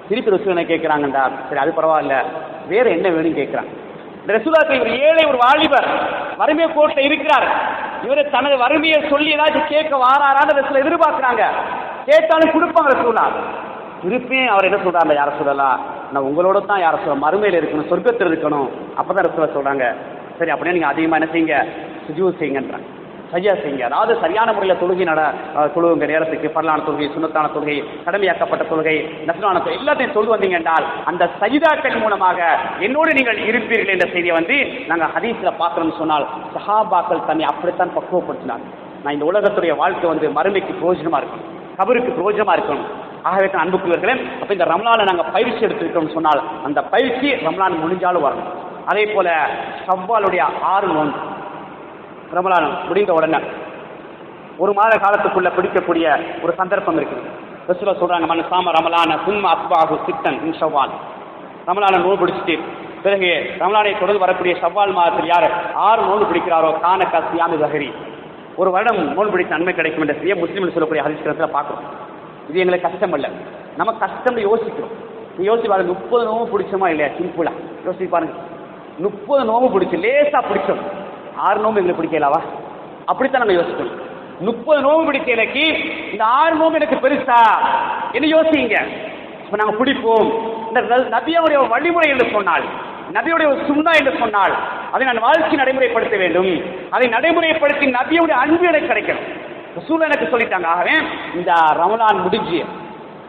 திருப்பி ரசூல் என்ன கேட்கிறாங்கண்டா சரி அது பரவாயில்ல. வேற என்ன வேணும் கேட்கிறாங்க இந்த ரசூலாக்கு இவர் ஏழை ஒரு வாலிபர் வறுமை கோட்டில் இருக்கிறார். இவர் தனது வறுமையை சொல்லி ஏதாச்சும் கேட்க வாராரான்னு ரசூலா எதிர்பார்க்கிறாங்க. கேட்டாலும் கொடுப்பாங்க ரசூலா. திருப்பியும் அவர் என்ன சொல்றாங்க யார சொல்லலாம் நான் உங்களோட தான் யார சொல்ல மறுமையில் இருக்கணும் சொர்க்கத்தில் இருக்கணும். அப்பதான் ரசூலா சொல்றாங்க. சரி அப்படியே நீங்க அதிகமா என்ன செய்யுங்க? சுஜூ செய்யுங்கன்றாங்க. சரியா செய்யுங்க அதாவது சரியான முறையில் தொழுகை நட தொழுவுங்க நேரத்துக்கு பரலான தொழுகை சுனத்தான தொழுகை கடமையாக்கப்பட்ட தொழுகை நசுனான தொழுகை எல்லாத்தையும் தொழு வந்தீங்க என்றால் அந்த சஜிதாக்கள் மூலமாக என்னோடு நீங்கள் இருப்பீர்கள் என்ற செய்தியை வந்து நாங்கள் ஹதீஸில் பார்க்கணும்னு சொன்னால் சஹாபாக்கள் தன்னை அப்படித்தான் பக்குவப்படுத்தினார். நான் இந்த உலகத்துடைய வாழ்க்கை வந்து மறுமைக்கு பிரயோஜனமாக இருக்கும் கபருக்கு பிரோஜனமாக இருக்கணும். ஆகவே தான் அன்புக்குரியவர்களே அப்போ இந்த ரம்லானை நாங்கள் பயிற்சி எடுத்துருக்கோம்னு சொன்னால் அந்த பயிற்சி ரம்லான் முடிஞ்சாலும் வரணும். அதே போல சவ்வாலுடைய ஆறு நோன்பு. ரமலான் முடிந்த உடனே ஒரு மாத காலத்துக்குள்ள பிடிக்கக்கூடிய ஒரு சந்தர்ப்பம் இருக்குது. ரசூலா சொல்றாங்க மனு சாம ரமலான சும்மா அப்பாகு சித்தன் இன் ஷவ்வால். ரமலான நோன்பு பிடிச்சிட்டு பிறகு ரமலானை தொடர்ந்து வரக்கூடிய ஷவ்வால் மாதத்தில் யார் ஆறு நோன்பு பிடிக்கிறாரோ கான கசியாமி தஹரி. ஒரு வருடம் நோன்பு பிடித்த நன்மை கிடைக்கும் என்ற செய்ய முஸ்லீம்கள் சொல்லக்கூடிய ஹரிஸ்கிரத்தில் பார்க்குறோம். இது எங்களுக்கு கஷ்டம் இல்லை நம்ம கஷ்டம்னு யோசிக்கிறோம். நீ யோசிச்சு பாருங்க முப்பது நோம்பு பிடிச்சோமா இல்லையா? சிம்பிளா. யோசிச்சு பாருங்க. முப்பது நோம்பு பிடிச்சி லேசா பிடிச்சோம். ஆறு நோம்பு எங்களுக்கு பிடிக்கலாவா அப்படித்தான் நம்ம யோசிக்கணும். முப்பது நோம்பு பிடிக்கலைக்கு இந்த ஆறு நோம்பு எனக்கு பெருசா? என்ன யோசிங்க? இப்ப நாங்க பிடிப்போம் இந்த ந- வழிமுறை என்று சொன்னால் நபியுடைய ஒரு சுண்ணா என்று சொன்னால் அதை நான் வாழ்க்கை நடைமுறைப்படுத்த வேண்டும். அதை நடைமுறைப்படுத்தி நபியுடைய அன்பு எனக்கு கிடைக்கணும். ரசூல் எனக்கு சொல்லிட்டாங்க ஆகவே இந்த ரமலான் முடிஞ்சு.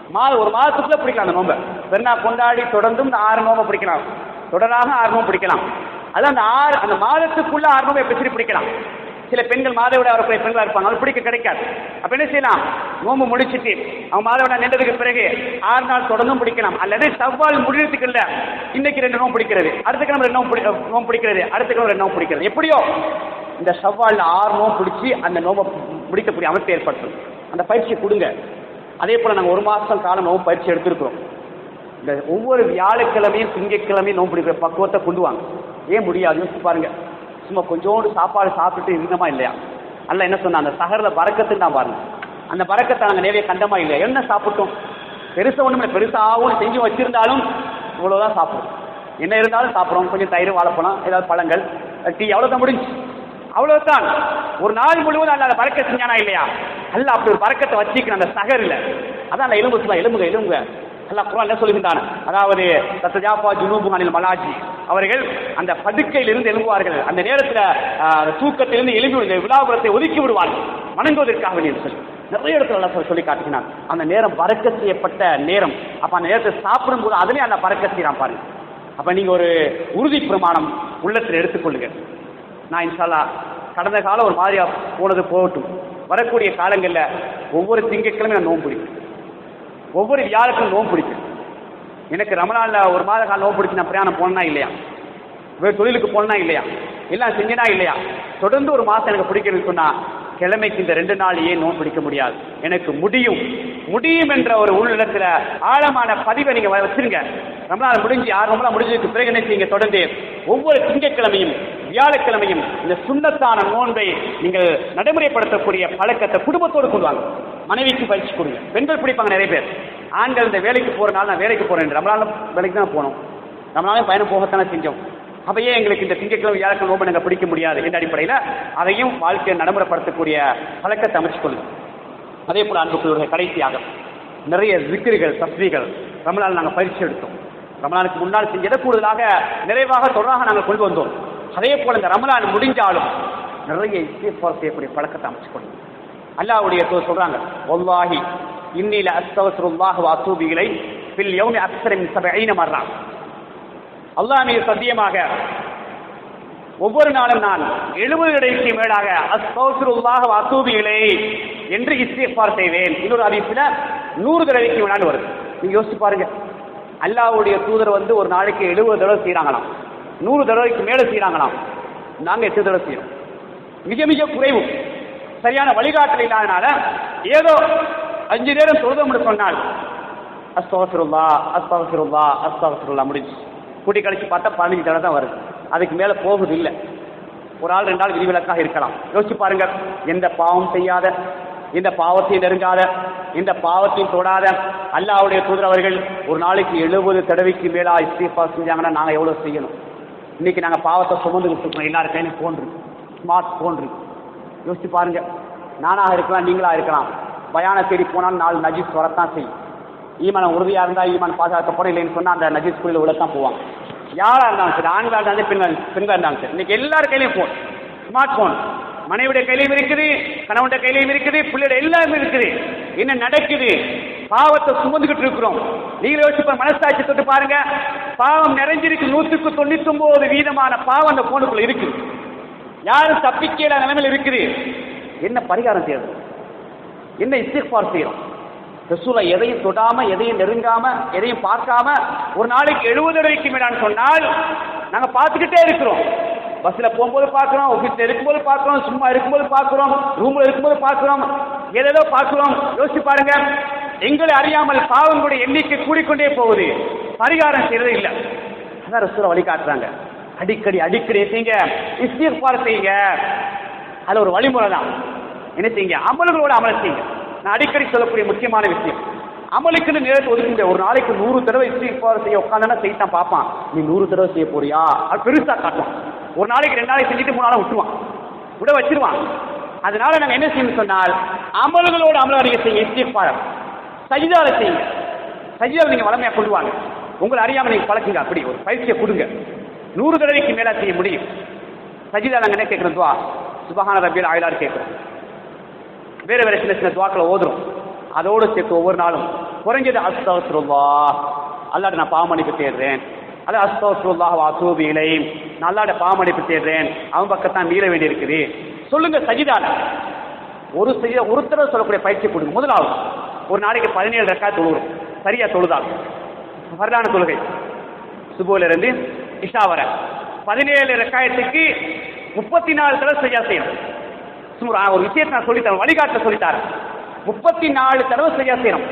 மாத ஒரு மாதத்துக்குள்ள பிடிக்கலாம் அந்த நோம்பை. பெருநா கொண்டாடி தொடர்ந்தும் இந்த ஆறு நோம்பை பிடிக்கலாம். தொடராக ஆறு நோம்பு பிடிக்கலாம். அதான் அந்த ஆறு அந்த மாதத்துக்குள்ள ஆறு நோம்பை எப்படி பிடிக்கலாம். சில பெண்கள் மாதவிட வரக்கூடிய பெண்களாக இருப்பாங்க. அது பிடிக்க கிடைக்காது. அப்ப என்ன செய்யலாம்? நோம்பு முடிச்சிட்டு அவங்க மாதவிட நின்றதுக்கு பிறகு ஆறு நாள் தொடர்ந்தும் பிடிக்கலாம். அல்லது செவ்வால் முடியறதுக்கு இல்ல இன்னைக்கு ரெண்டு நோம்பு பிடிக்கிறது. அடுத்த கிழமை ரெண்டு நோம்பு பிடி- நோம்பு பிடிக்கிறது. அடுத்த கிழமை ரெண்டு நோம்பு பிடிக்கிறது. எப்படியோ இந்த செவ்வால்ல ஆறு நோம்பு பிடிச்சி அந்த நோம்பை முடிக்கக்கூடிய அமைப்பு ஏற்படுத்தும். அந்த பயிற்சியை கொடுங்க. அதே போல நாங்கள் ஒரு மாசம் காலம் நோம்பு பயிற்சி எடுத்திருக்கிறோம். இந்த ஒவ்வொரு வியாழக்கிழமையும் திங்கட்கிழமையும் நோம்பு பிடிக்கிற பக்குவத்தை கொண்டு வாங்க. ஏன் முடியாது? யோசிச்சு பாருங்க. சும்மா கொஞ்சோண்டு சாப்பாடு சாப்பிட்டுட்டு இருந்தமா இல்லையா? அல்ல என்ன சொன்ன அந்த சகரில் பறக்கத்துன்னு தான் பாருங்க. அந்த பறக்கத்தை நாங்கள் நேரே கண்டமா இல்லையா? என்ன சாப்பிட்டோம்? பெருசா இல்லை. பெருசாகவும் செஞ்சு வச்சிருந்தாலும் இவ்வளோதான் சாப்பிடும் என்ன இருந்தாலும் சாப்பிட்றோம். கொஞ்சம் தயிர் வாழைப்பழம் ஏதாவது பழங்கள் டீ அவ்வளவுதான் முடிஞ்சு. அவ்வளவுதான். ஒரு நாள் முழுவதும் அல்ல அதை பறக்க செஞ்சானா இல்லையா? அல்ல அப்படி ஒரு பறக்கத்தை வச்சிக்கணும் அந்த சகரில். அதான் அந்த எலும்பு சொல்ல எலும்புங்க எலும்புங்க. அல்லாஹ் குர்ஆன் என்ன சொல்லுகின்றான். அதாவது சத்தஜாபா ஜுனூபு அனில் மலாஜி. அவர்கள் அந்த படுக்கையிலிருந்து எழும்புவார்கள். அந்த நேரத்தில் தூக்கத்திலிருந்து எழும்பி இந்த விழாபுரத்தை ஒதுக்கி விடுவார்கள். வணங்குவதற்காக வேண்டிய சொல்லி. நிறைய இடத்துல அல்லாஹ் சொல்லி- காட்டுகிறான் அந்த நேரம் பறக்க செய்யப்பட்ட நேரம். அப்ப அந்த நேரத்தை சாப்பிடும்போது அதுலயே அந்த பறக்க செய்யறான் பாருங்க. அப்ப நீங்க ஒரு உறுதி பிரமாணம் உள்ளத்தில் எடுத்துக்கொள்ளுங்க. நான் இன்ஷால்லா கடந்த காலம் ஒரு மாதிரியா போனது போகட்டும். வரக்கூடிய காலங்களில் ஒவ்வொரு திங்கட்கிழமை நான் நோன்பு பிடிப்பேன் ஒவ்வொரு வியாழக்கும் நோன் பிடிக்கும். எனக்கு ரமலான்ல ஒரு மாத காலம் நோன்பு பிடிச்சு நான் பிரயாணம் போனா இல்லையா? வேறு தொழிலுக்கு போனா இல்லையா? எல்லாம் செஞ்சனா இல்லையா? தொடர்ந்து ஒரு மாதம் எனக்கு பிடிக்கிறதுன்னு சொன்னா கிழமைக்கு இந்த ரெண்டு நாள் ஏன் நோன்பு பிடிக்க முடியாது. எனக்கு முடியும். முடியும் என்ற ஒரு உள்ளத்துல ஆழமான பதிவை நீங்க வச்சிருங்க. ரமலான் முடிஞ்சு ஆறு ரமலான் முடிஞ்சதுக்கு பிறகு என்ன செய்யுங்க? தொடர்ந்து ஒவ்வொரு திங்கட்கிழமையும் வியாழக்கிழமையும் இந்த சுண்ணத்தான நோன்பை நீங்கள் நடைமுறைப்படுத்தக்கூடிய பழக்கத்தை குடும்பத்தோடு கொண்டு வாங்க. மனைவிக்கு பயிற்சி கொடுங்க. பெண்கள் பிடிப்பாங்க நிறைய பேர். ஆண்கள் இந்த வேலைக்கு போறனால நான் வேலைக்கு போறேன். நம்மளால வேலைக்கு தான் போனோம். ரமலானும் பயணம் போகத்தானே செஞ்சோம். அப்பயே எங்களுக்கு இந்த திங்கட்கிழமை வியாழக்கிழமை நோன்பை நாங்கள் பிடிக்க முடியாது. என்ற அடிப்படையில்? அதையும் வாழ்க்கையை நடைமுறைப்படுத்தக்கூடிய பழக்கத்தை அமைச்சு கொள்ளுங்க. அதே போல் அன்புக்குரியவர்கள் கடைசியாக நிறைய விக்கிரிகள் தஸ்வீகள் ரமலால் நாங்கள் பயிற்சி எடுத்தோம். ரமலானுக்கு முன்னால் செஞ்சதை கூடுதலாக நிறைவாக தொடராக நாங்கள் கொண்டு வந்தோம். அதே போல் இந்த ரமலான் முடிஞ்சாலும் நிறைய இசை செய்யக்கூடிய பழக்கத்தை அமைச்சு கொள்ளுங்க. அல்லாவுடைய தூர் சொல்றாங்க வல்லாஹி இன்னில அஸ்தவஸ்ருல்லாஹ் வாசூபிகளை பில் யௌமி அக்ஸர மின் 70 மர்ரா. அல்லாஹ் மீது சத்தியமாக ஒவ்வொரு நாளும் நான் எழுபது இடைக்கு மேலாக அஸ்தௌசுருல்லாஹ வாசூபிகளை என்று இஸ்திஃபார் செய்வேன். இன்னொரு அதிசயில நூறு தடவைக்கு மேலான்னு வருது. நீங்க யோசிச்சு பாருங்க. அல்லாவுடைய தூதர் வந்து ஒரு நாளைக்கு எழுபது தடவை செய்யறாங்களாம் நூறு தடவைக்கு மேலே செய்யறாங்களாம் நாங்க எட்டு தடவை செய்யறோம் மிக மிக குறைவு. சரியான வழிகாட்டல் இல்லாதனால ஏதோ அஞ்சு நேரம் தொழுதோம்னு சொன்னால் அஸ்தவசுருல்லா அஸ்தவசுருல்லா அஸ்தவசுருல்லா முடிஞ்சு கூட்டி கழிச்சு பார்த்தா பதினஞ்சு தடவை தான் வருது. அதுக்கு மேலே போகுது இல்லை ஒரு ஆள் ரெண்டு ஆள் விதிவிலக்காக இருக்கலாம். யோசிச்சு பாருங்க. எந்த பாவம் செய்யாத இந்த பாவத்தையும் நெருங்காத இந்த பாவத்தையும் தொடாத அல்லாவுடைய தூதர் அவர்கள் ஒரு நாளைக்கு எழுபது தடவைக்கு மேலா இஸ்தீஃபா செஞ்சாங்கன்னா நாங்கள் எவ்வளோ செய்யணும்? இன்னைக்கு நாங்கள் பாவத்தை சுமந்துக்கிட்டு இருக்கோம். எல்லாரும் ஃபோன் இருக்கு. ஸ்மார்ட் ஃபோன் இருக்கு. யோசிச்சு பாருங்க. நானாக இருக்கலாம் நீங்களாக இருக்கலாம். பயான தேடி போனால் நாலு நஜீஸ் வரத்தான் செய்யும். ஈமான் உறுதியாக இருந்தால் ஈமான் பாதுகாக்கப்படும் இல்லைன்னு சொன்னால் அந்த நஜீஸ் குழியில் உள்ளே தான் போவாங்க. யாராக இருந்தாலும் சரி ஆண்களாக இருந்தாலும் பெண்கள் பெண்களாக இருந்தாலும் சரி இன்னைக்கு எல்லார் கையிலையும் ஃபோன் ஸ்மார்ட் ஃபோன் மனைவிடைய கையிலையும் இருக்குது கணவனுடைய கையிலையும் இருக்குது பிள்ளையோட எல்லாமே இருக்குது. என்ன நடக்குது? பாவத்தை சுமந்துக்கிட்டு இருக்கிறோம். நீங்களே யோசிச்சு மனசாட்சி தொட்டு பாருங்க. பாவம் நிறைஞ்சிருக்கு நூற்றுக்கு தொண்ணூத்தி ஒன்பது வீதமான பாவம் அந்த போனுக்குள்ள இருக்குது. யாரும் தப்பிக்கல நிலைமையில் இருக்குது? என்ன பரிகாரம் செய்யறது? என்ன இஸ்திக்பார் செய்யறோம்? ரசூலை எதையும் தொடாம எதையும் நெருங்காம எதையும் பார்க்காம ஒரு நாளைக்கு எழுபது தடவைக்கு மேலான்னு சொன்னால் நாங்க பார்த்துக்கிட்டே இருக்கிறோம். பஸ்ல போகும்போது பார்க்கிறோம் ஆஃபீஸ்ல இருக்கும்போது பார்க்கிறோம் சும்மா இருக்கும்போது பார்க்கிறோம் ரூம்ல இருக்கும்போது பார்க்கிறோம் ஏதேதோ பார்க்கிறோம். யோசிச்சு பாருங்க எங்களை அறியாமல் பாவங்களுடைய எண்ணிக்கை கூடிக்கொண்டே போகுது. பரிகாரம் செய்யறது இல்லை. அதான் ரசூலா வழிகாட்டுறாங்க. அடிக்கடி அடிக்கடி செய்யுங்க இஸ்திஃபார் செய்யுங்க. அது ஒரு வழிமுறை தான் என்ன செய்யுங்க? அமல்களோட அமல் செய்யுங்க. நான் அடிக்கடி சொல்லக்கூடிய முக்கியமான விஷயம். அமலுக்குன்னு நேரத்தை ஒதுக்குங்க. ஒரு நாளைக்கு நூறு தடவை இஸ்திஃபார் செய்ய உட்காந்தனா செய்தான் பார்ப்பான். நீ நூறு தடவை செய்ய போறியா? அது பெருசா காட்டுவான். ஒரு நாளைக்கு ரெண்டு நாளைக்கு செஞ்சுட்டு மூணு நாளை விட்டுருவான். விட வச்சிருவான். அதனால நாங்க என்ன செய்யணும் சொன்னால் அமல்களோட அமல நீங்க செய்யுங்க. இஸ்திஃபார் சஜிதாவை செய்யுங்க. சஜிதாவை நீங்க வளமையா கொண்டு வாங்க. உங்களை அறியாம நீங்க பழக்குங்க. அப்படி ஒரு பயிற்சியை கொடுங்க. நூறு தடவைக்கு மேல செய்ய முடியும். சஜிதா நாங்கள் என்ன கேட்குறோம்? துவா. சுபஹான ரபியல் ஆயிலார் கேட்கிறோம். வேறு வேறு சின்ன சின்ன துவாக்களை ஓதுறோம். அதோடு சேர்த்து ஒவ்வொரு நாளும் குறைஞ்சது அஸ்தவசுல்லா அல்லாட நான் பாமணிப்பு தேடுறேன். அது அஸ்தவசுல்லா வாசூபி இலை நான் அல்லாட பாவமணிப்பு தேடுறேன். அவன் பக்கத்தான் மீற வேண்டி இருக்குது சொல்லுங்க சஜிதால ஒரு செய்ய ஒரு தடவை சொல்லக்கூடிய பயிற்சி கொடுங்க. முதலாவது ஒரு நாளைக்கு பதினேழு ரெக்கா தொழுகிறோம் சரியா தொழுதால் வரலான தொழுகை. சுபோல இருந்து இஷா வர. பதினேழு ரெக்காயத்துக்கு முப்பத்தி நாலு தடவை செய்யா செய்யணும். சும்மா ஒரு விஷயத்தை நான் சொல்லித்தரேன் வழிகாட்ட சொல்லித்தாரேன். முப்பத்தி நாலு தடவை செய்யா செய்யணும்.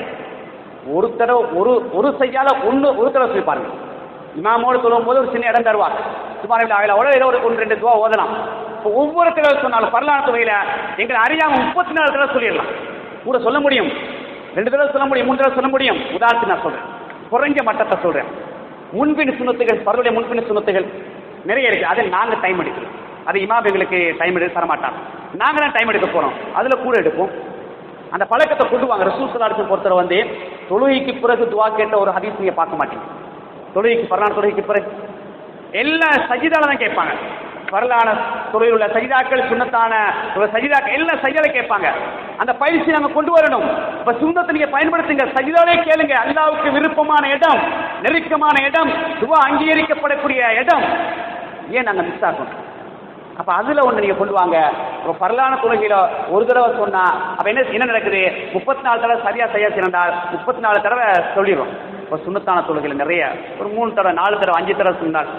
ஒரு தடவை ஒரு ஒரு செய்யால ஒன்று ஒரு தடவை சொல்லி பாருங்க. இமாமோடு சொல்லும் போது ஒரு சின்ன இடம் தருவார் சுமார் ஆகல ஏதோ ஒரு ஒன்று ரெண்டு துவா ஓதலாம். இப்போ ஒவ்வொரு தடவை சொன்னாலும் பரலான தொகையில் எங்களை அறியாமல் முப்பத்தி நாலு தடவை சொல்லிடலாம். கூட சொல்ல முடியும். ரெண்டு தடவை சொல்ல முடியும் மூணு தடவை சொல்ல முடியும். உதாரணத்துக்கு நான் சொல்கிறேன் குறைஞ்ச மட்டத்தை சொல்கிறேன் முன்பின் சுனத்துகள் பருடைய முன்பின் சுனத்துகள் நிறைய இருக்கு. அதை நாங்கள் டைம் எடுக்கிறோம் அது இமாம் எங்களுக்கு டைம் எடுக்க தர நாங்கள் தான் டைம் எடுக்க போகிறோம் அதில் கூட எடுப்போம். அந்த பழக்கத்தை கொண்டு வாங்க. ரசூல் பொறுத்தவரை வந்து தொழுகைக்கு பிறகு துவா கேட்ட ஒரு ஹதீஸ் நீங்கள் பார்க்க மாட்டீங்க. தொழுகைக்கு பரலான தொழுகைக்கு பிறகு. எல்லா சஜிதால தான் கேட்பாங்க. வரலான துறையில் உள்ள சஜிதாக்கள் சுண்ணத்தான ஒரு சஜிதாக்கள் எல்லாம் சஜிதாவை கேட்பாங்க. அந்த பயிற்சி நாங்க கொண்டு வரணும். இப்ப சுண்ணத்தை நீங்க பயன்படுத்துங்க. சஜிதாவே கேளுங்க. அல்லாவுக்கு விருப்பமான இடம் நெருக்கமான இடம் துவா அங்கீகரிக்கப்படக்கூடிய இடம். ஏன் நாங்க மிஸ் ஆகணும்? அப்ப அதுல ஒண்ணு நீங்க கொண்டு வாங்க ஒரு பரலான தொழுகையில ஒரு தடவை சொன்னா அப்ப என்ன என்ன நடக்குது? முப்பத்தி நாலு தடவை சரியா செய்ய சிறந்தால் முப்பத்தி நாலு தடவை சொல்லிடும் இப்போ சுண்ணத்தான தொழுகையில் நிறைய. ஒரு மூணு தடவை நாலு தடவை அஞ்சு தடவை சொன்னால்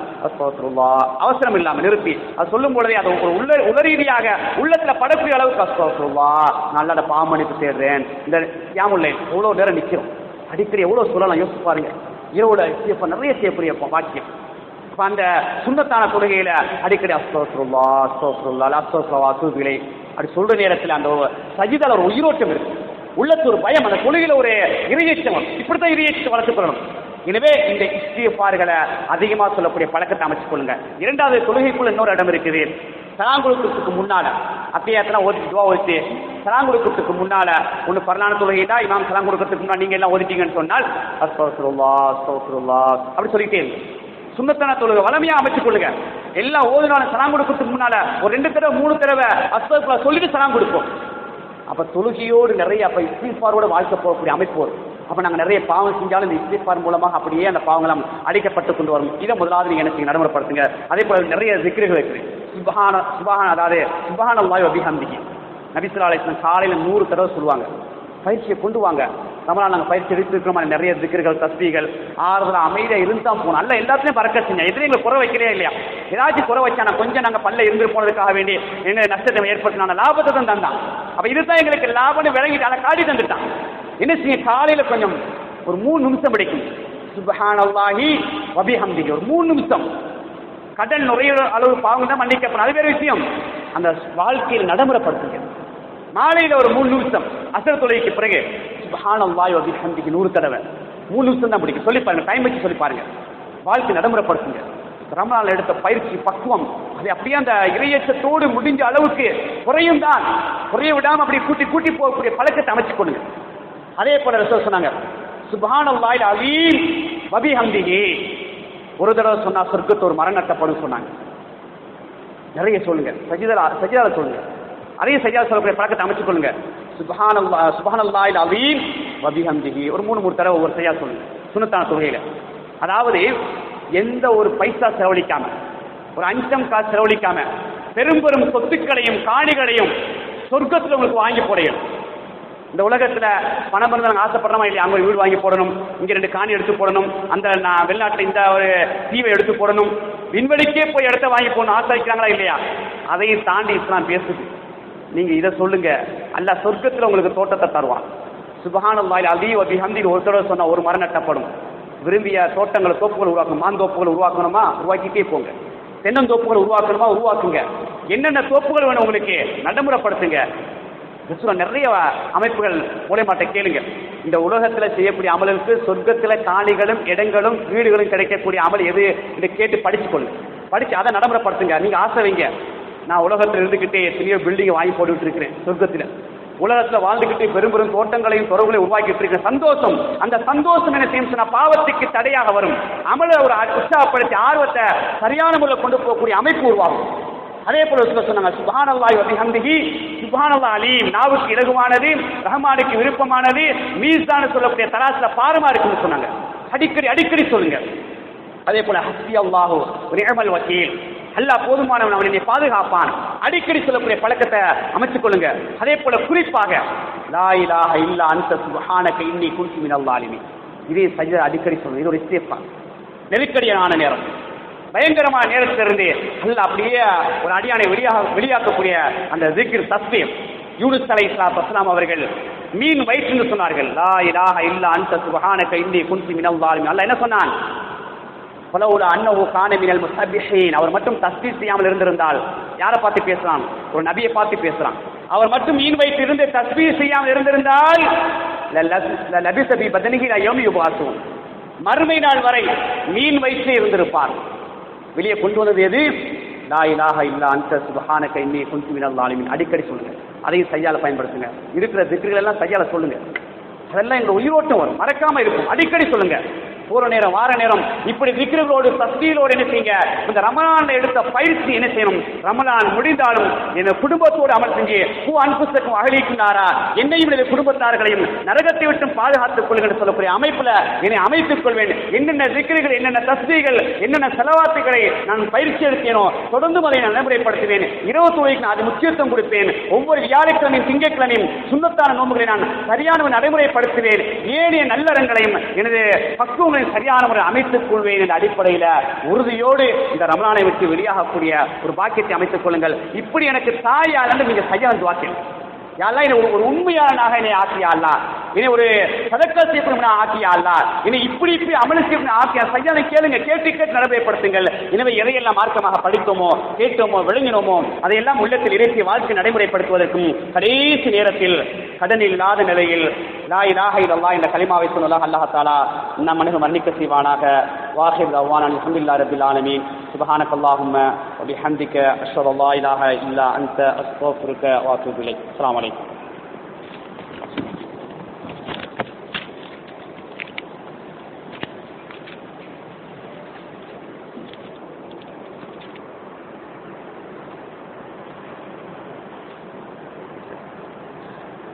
அவசரம் இல்லாம நிறுத்தி. அது சொல்லும் பொழுதே அது ஒரு உள்ள உளரீதியாக உள்ளத்துல படக்கூடிய அளவுக்கு அஸ்தோத்ருல்லா நல்ல அந்த பாமணிப்பு தேடுறேன். இந்த யாமுல்லை எவ்வளவு நேரம் நிற்கிறோம் அடிக்கடி எவ்வளவு சொல்லலாம்? யோசிச்சு பாருங்க. இரவுல நிறைய செய்யக்கூடிய வாக்கியம் அந்த சுண்ணத்தான தொழுகையில அடிக்கடி அஸ்தோத்ருல்லா அஸ்தோத்ருல்லா அஸ்தோத்ருவா தூபிலை அப்படி சொல்ற நேரத்தில் அந்த சஜிதால ஒரு உயிரோட்டம் இருக்கு. உள்ளத்து ஒரு பயம் அந்த தொழுகையில ஒரு இறையச்சம் இப்படித்தான் இறையச்சம் வளர்த்துக்கொள்ளணும் எனவே இந்த இஸ்திஃபார்களை அதிகமாக சொல்லக்கூடிய பழக்கத்தை அமைச்சு கொள்ளுங்க. இரண்டாவது தொழுகைக்குள்ள இன்னொரு இடம் இருக்குது. சலாங்குழுக்கத்துக்கு முன்னால. அத்தியாயத்தெல்லாம் ஓதி துவா ஓதிச்சு சலாங்குழுக்கத்துக்கு முன்னால ஒன்று பரலான தொழுகைடா இமாம் சலாங்குழுக்கத்துக்கு கொடுக்கறதுக்கு முன்னாடி நீங்க எல்லாம் ஓதிட்டீங்கன்னு சொன்னால் அஸ்தோத்ருல்லா அஸ்தோத்ருல்லா அப்படி சொல்லிட்டே இருக்கு சுண்ணத்தான தொழுகை வளமையா அமைச்சுக் கொள்ளுங்க. எல்லாம் ஓதுனாலும் சலாம் கொடுக்கறதுக்கு முன்னால ஒரு ரெண்டு தடவை மூணு தடவை அஸ்தோத்ரா சொல்லிட்டு சலாம் கொடுப்போம். அப்ப தொழுகையோடு நிறைய அப்ப இஸ்திஃபாரோட வாழ்க்கை போகக்கூடிய அமைப்பு வரும். அப்ப நாங்க நிறைய பாவம் செஞ்சாலும் இந்த இஸ்திஃபார் மூலமாக அப்படியே அந்த பாவங்களாம் அடிக்கப்பட்டு கொண்டு வரும். இதை முதலாவது நீங்க எனக்கு நடைமுறைப்படுத்துங்க. அதே போல நிறைய சிக்கிரிகள் இருக்குது சுபஹான சுபஹான அதாவது சுபஹான வாயு அபிஹம்திகி நபிசுல்லா அலிஸ்லாம் காலையில நூறு தடவை சொல்லுவாங்க. பயிற்சியை கொண்டு வாங்க. நம்மளால் நாங்கள் பயிற்சி எடுத்துருக்கிறோம் நிறைய திக்கர்கள் தஸ்பிகள் ஆறுதல் அமைதியாக இருந்தால் போகணும் அல்ல எல்லாத்துலையும் பறக்க செஞ்சேன் எதுவும் எங்களுக்கு குறை வைக்கிறே இல்லையா? ஏதாச்சும் குறை வச்சா நான் கொஞ்சம் நாங்கள் பல்ல இருந்து போனதுக்காக வேண்டி எங்களை நஷ்டத்தை ஏற்படுத்தினான லாபத்தை தான் தந்தான். அப்போ இதுதான் எங்களுக்கு லாபம்னு விளங்கிட்டு அதை காட்டி தந்துட்டான். என்ன செய்ய காலையில் கொஞ்சம் ஒரு மூணு நிமிஷம் பிடிக்கும். சுபஹானல்லாஹி வபிஹம்திகி ஒரு மூணு நிமிஷம். கடல் நுரைய அளவு பாவம் தான் மன்னிக்கப்படும். அது வேற விஷயம். அந்த வாழ்க்கையில் நடைமுறைப்படுத்துங்க. மாலையில் ஒரு மூணு நிமிஷம். அசர் தொலைக்கு பிறகு சுபஹானல்லாஹி வபிஹம்திகி நூறு தடவை. மூணு நிமிஷம் தான் பிடிக்கும். சொல்லி பாருங்க டைம் வச்சு சொல்லி பாருங்க. வாழ்க்கை நடைமுறைப்படுத்துங்க. ரமணால் எடுத்த பயிற்சி பக்குவம் அது அப்படியே அந்த இறையச்சத்தோடு முடிஞ்ச அளவுக்கு குறையும் தான். குறைய விடாம அப்படி கூட்டி கூட்டி போகக்கூடிய பழக்கத்தை அமைச்சு கொடுங்க அதே போல ரசூல் சொன்னாங்க சுபஹானல்லாஹில் அலீம் வபிஹம்திஹி ஒரு தடவை சொன்னா சொர்க்கத்து ஒரு மரம் நட்டப்படும் சொன்னாங்க. நிறைய சொல்லுங்க. சஜிதா சஜிதால சொல்லுங்க. அதே சஜிதா சொல்லக்கூடிய பழக்கத்தை அமைச்சு கொள்ளுங்க. சுபஹானல்லா சுபஹானல்லாஹில் அலீம் வபிஹம்திஹி. ஒரு மூணு மூணு தடவை ஒவ்வொரு சஜிதா சொல்லு. சுனத்தான தொகையில. அதாவது எந்த ஒரு பைசா செலவழிக்காம ஒரு அஞ்சம் காசு செலவழிக்காம பெரும் பெரும் சொத்துக்களையும் காணிகளையும் சொர்க்கத்தில் உங்களுக்கு வாங்கி போடையும் இந்த உலகத்தில் பணம் பண்ண நாங்கள் ஆசைப்படுறோமா இல்லையா? அங்கே வீடு வாங்கி போடணும். இங்கே ரெண்டு காணி எடுத்து போடணும். அந்த நான் வெளிநாட்டில் இந்த ஒரு தீவை எடுத்து போடணும். விண்வெளிக்கே போய் இடத்த வாங்கி போடணும் ஆசை வைக்கிறாங்களா இல்லையா? அதையும் தாண்டி இஸ்லாம் பேசுது. நீங்க இதை சொல்லுங்க. அல்ல சொர்க்கத்துல உங்களுக்கு தோட்டத்தை தருவான். சுபஹானல்லாஹி அலி வபி ஹம்தின் ஒரு தடவை சொன்னா ஒரு மரம் நட்டப்படும். விரும்பிய தோட்டங்களை தோப்புகள் உருவாக்கணும். மாந்தோப்புகள் உருவாக்கணுமா? உருவாக்கிட்டே போங்க. தென்னந்தோப்புகள் உருவாக்கணுமா? உருவாக்குங்க. என்னென்ன தோப்புகள் வேணும் உங்களுக்கு? நடைமுறைப்படுத்துங்க. கிறிஸ்துவ நிறைய அமைப்புகள் மூலயமாட்ட கேளுங்க. இந்த உலகத்துல செய்யக்கூடிய அமலுக்கு சொர்க்கத்துல காணிகளும் இடங்களும் வீடுகளும் கிடைக்கக்கூடிய அமல் எது? இதை கேட்டு படிச்சு கொள்ளு படிச்சு அதை நடைமுறைப்படுத்துங்க. நீங்க ஆசை வைங்க. நான் உலகத்தில் இருந்துகிட்டே எத்தனையோ பில்டிங் வாங்கி போட்டுக்கிட்டு இருக்கிறேன் சொர்க்கத்தில். உலகத்தில் வாழ்ந்துகிட்டு பெரும் பெரும் தோட்டங்களையும் தொடர்புகளை உருவாக்கிட்டு இருக்கிற சந்தோஷம். அந்த சந்தோஷம் என்ன செய்யும் சொன்னால் பாவத்துக்கு தடையாக வரும். அமல ஒரு உற்சாகப்படுத்தி ஆர்வத்தை சரியான முறையில் கொண்டு போகக்கூடிய அமைப்பு உருவாகும். அதே போல சொன்னாங்க சுபானல்லாய் வபி ஹம்திஹி அலீம். நாவுக்கு இலகுவானது ரஹ்மானுக்கு விருப்பமானது மீசான சொல்லக்கூடிய தராசில பாரமா இருக்குன்னு சொன்னாங்க. அடிக்கடி அடிக்கடி சொல்லுங்க. அதே போல ஹஸ்பி அல்லாஹு நிஅமல் வக்கீல். அல்லாஹ் போதுமானவன் அவன் என்னை பாதுகாப்பான். அடிக்கடி சொல்லக்கூடிய பழக்கத்தை அமைத்துக் கொள்ளுங்க. அதே போல குறிப்பாக லா இலாஹ இல்லா அந்த சுபஹானக இன்னி குன்து மினல் ஸாலிமீன். இதே சஜித அடிக்கடி சொல்லுங்க இது ஒரு இஸ்திஃபார் நெருக்கடியான நேரம். பயங்கரமான நேரத்திலிருந்து அல்ல அப்படியே ஒரு அடியானை வெளியாக வெளியாக்கக்கூடிய அந்த ஜிக்கிர் தஸ்வீம் யூனுஸ் அலை இஸ்லாம் அவர்கள் மீன் வயிற்றுன்னு சொன்னார்கள். லா இலாஹ இல்லா அந்த சுபஹானக இன்னி குன்து மினல் ஸாலிமீன். அல்லாஹ் என்ன சொன்னான்? பலவுல அன்னஹு கான மினல் அவர் மட்டும் தஸ்தி செய்யாமல் இருந்திருந்தால் யாரை பார்த்து பேசலாம்? ஒரு நபியை பார்த்து பேசலாம். அவர் மட்டும் மீன் வைத்து இருந்து தஸ்பீர் செய்யாமல் இருந்திருந்தால் லபிசபி பதனிகி யோமி யுபாசும் மறுமை நாள் வரை மீன் வயிற்றே இருந்திருப்பார். வெளியே கொண்டு வந்தது எது? லா இலாஹ இல்லா அந்த சுபஹான இன்னி குன்து மினல் அடிக்கடி சொல்லுங்க. அதையும் சையால பயன்படுத்துங்க. இருக்கிற திக்குகள் எல்லாம் சையால சொல்லுங்க. அதெல்லாம் எங்க உயிரோட்டம் வரும். மறக்காம இருக்கும். அடிக்கடி சொல்லுங்க. போற நேரம் வார நேரம் இப்படி விக்கிரங்களோடு தஸ்தீலோடு என்ன செய்யுங்க இந்த ரமலான் எடுத்த பயிற்சி என்ன செய்யணும்? ரமலான் முடிந்தாலும் என் குடும்பத்தோடு அமல் செஞ்சு பூ அன்புசக்கும் அகலிக்கின்றாரா என்னையும் எனது குடும்பத்தார்களையும் நரகத்தை விட்டும் பாதுகாத்துக் கொள்ளுங்கள் சொல்லக்கூடிய அமைப்புல என்னை அமைத்துக் கொள்வேன். என்னென்ன விக்கிரிகள் என்னென்ன தஸ்திகள் என்னென்ன செலவாத்துகளை நான் பயிற்சி எடுத்தேனோ தொடர்ந்து அதை நான் நடைமுறைப்படுத்துவேன். இரவு தொழிலுக்கு நான் அது முக்கியத்துவம் கொடுப்பேன். ஒவ்வொரு வியாழக்கிழமையும் திங்கட்கிழமையும் சுண்ணத்தான நோம்புகளை நான் சரியான நடைமுறைப்படுத்துவேன். ஏனைய நல்லறங்களையும் எனது பக்குவங்களை சரியான முறை அமைத்துக் கொள்வேன் என்ற அடிப்படையில் உறுதியோடு இந்த ரமலானை விட்டு வெளியாகக்கூடிய ஒரு பாக்கியத்தை அமைத்துக் கொள்ளுங்கள். இப்படி எனக்கு தாயால் நீங்க சரியான வாக்கியம். யாரெல்லாம் என்னை ஒரு ஒரு உண்மையாளனாக என்னை ஆக்கியா அல்லா என்னை ஒரு சதக்கா செய்யப்படும் ஆக்கியா அல்லா என்னை இப்படி இப்படி அமல செய்யப்படும் ஆக்கியா சரியான கேளுங்க கேட்டு கேட்டு நடைமுறைப்படுத்துங்கள் எனவே எதையெல்லாம் மார்க்கமாக படித்தோமோ கேட்டோமோ விளங்கினோமோ அதையெல்லாம் உள்ளத்தில் இறைச்சி வாழ்க்கை நடைமுறைப்படுத்துவதற்கும் கடைசி நேரத்தில் கடன் இல்லாத நிலையில் லா இலாஹ இல்லல்லாஹ் என்ற கலிமாவை சொன்னதாக அல்லாஹ் தாலா நம் மனிதன் மன்னிக்க செய்வானாக வாஹிப் அவ்வான் அல்ஹம்துலில்லாஹி ரபில் ஆலமீன் سبحانك اللهم وبحمدك أشهد أن لا إله إلا أنت أستغفرك وأتوب إليك السلام عليكم